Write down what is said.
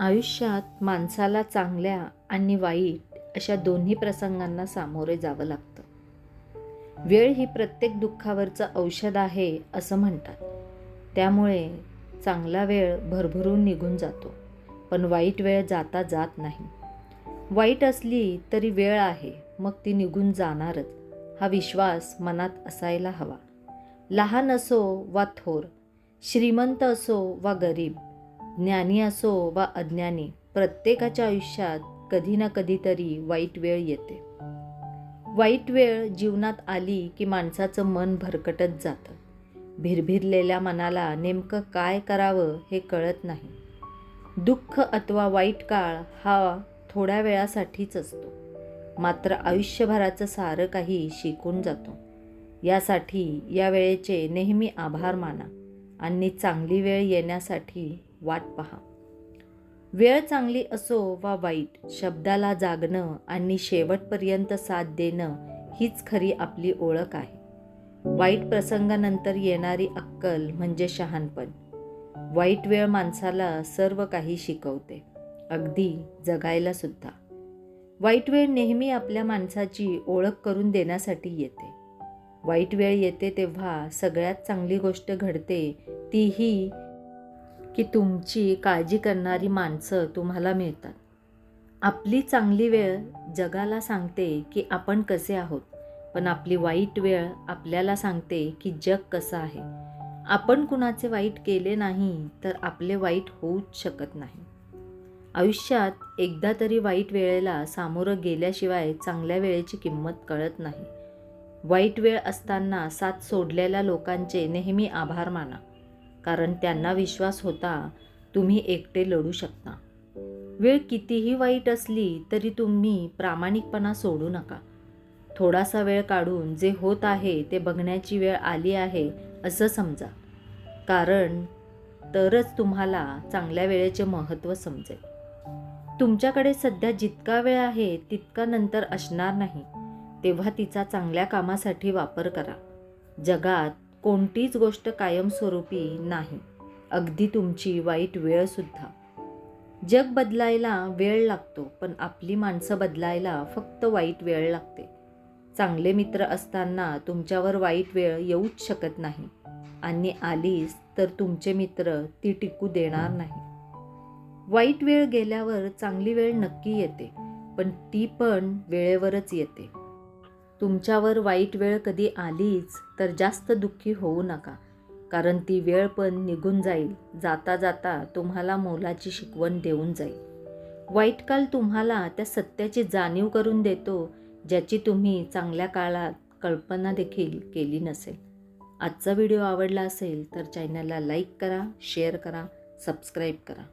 आयुष्यात माणसाला चांगल्या आणि वाईट अशा दोन्ही प्रसंगांना सामोरे जावं लागतं. वेळ ही प्रत्येक दुःखावरचं औषध आहे असं म्हणतात. त्यामुळे चांगला वेळ भरभरून निघून जातो पण वाईट वेळ जाता जात नाही. वाईट असली तरी वेळ आहे मग ती निघून जाणारच. हा विश्वास मनात असायला हवा. लहान असो वा थोर श्रीमंत असो वा गरीब ज्ञानी असो वा अज्ञानी प्रत्येकाच्या आयुष्यात कधी ना कधीतरी वाईट वेळ येते. वाईट वेळ जीवनात आली की माणसाचं मन भरकटत जातं. भिरभिरलेल्या मनाला नेमकं काय करावं हे कळत नाही. दुःख अथवा वाईट काळ हा थोड्या वेळासाठीच असतो. मात्र आयुष्यभराचं सारं काही शिकून जातो. यासाठी या वेळेचे नेहमी आभार माना आणि चांगली वेळ येण्यासाठी वाट पहा. वेळ चांगली असो वा वाईट शब्दाला जागणं आणि शेवटपर्यंत साथ देणं हीच खरी आपली ओळख आहे. वाईट प्रसंगानंतर येणारी अक्कल म्हणजे शहाणपण. वाईट वेळ माणसाला सर्व काही शिकवते अगदी जगायला सुद्धा. वाईट वेळ नेहमी आपल्या माणसाची ओळख करून देण्यासाठी येते. वाईट वेळ येते तेव्हा सगळ्यात चांगली गोष्ट घडते तीही की तुमची काळजी करणारी माणसं तुम्हाला मिळतात. आपली चांगली वेळ जगाला सांगते की आपण कसे आहोत पण आपली वाईट वेळ आपल्याला सांगते की जग कसं आहे. आपण कुणाचे वाईट केले नाही तर आपले वाईट होऊच शकत नाही. आयुष्यात एकदा तरी वाईट वेळेला सामोरं गेल्याशिवाय चांगल्या वेळेची किंमत कळत नाही. वाईट वेळ असताना साथ सोडलेल्या लोकांचे नेहमी आभार माना. कारण त्यांना विश्वास होता तुम्ही एकटे लढू शकता. वेळ कितीही वाईट असली तरी तुम्ही प्रामाणिकपणा सोडू नका. थोडासा वेळ काढून जे होत आहे ते बघण्याची वेळ आली आहे असं समजा. कारण तरच तुम्हाला चांगल्या वेळेचे महत्त्व समजेल. तुमच्याकडे सध्या जितका वेळ आहे तितका नंतर असणार नाही. तेव्हा तिचा चांगल्या कामासाठी वापर करा. जगात कोणतीच गोष्ट कायमस्वरूपी नाही. अगदी तुमची वाईट वेळसुद्धा जग बदलायला वेळ लागतो पण आपली माणसं बदलायला फक्त वाईट वेळ लागते. चांगले मित्र असताना तुमच्यावर वाईट वेळ येऊच शकत नाही. आणि आलीस तर तुमचे मित्र ती टिकू देणार नाही. वाईट वेळ गेल्यावर चांगली वेळ नक्की येते पण ती पण वेळेवरच येते. तुमच्यावर वाईट वेळ कधी आलीच तर जास्त दुःखी होऊ नका. कारण ती वेळ पण निघून जाईल. जाता जाता तुम्हाला मोलाची शिकवण देऊन जाईल. वाईट काल तुम्हाला त्या सत्याची जाणीव करून देतो ज्याची तुम्ही चांगल्या काळात कल्पना देखील केली नसेल. आजचा व्हिडिओ आवडला असेल तर चॅनलला लाईक करा शेअर करा सबस्क्राईब करा.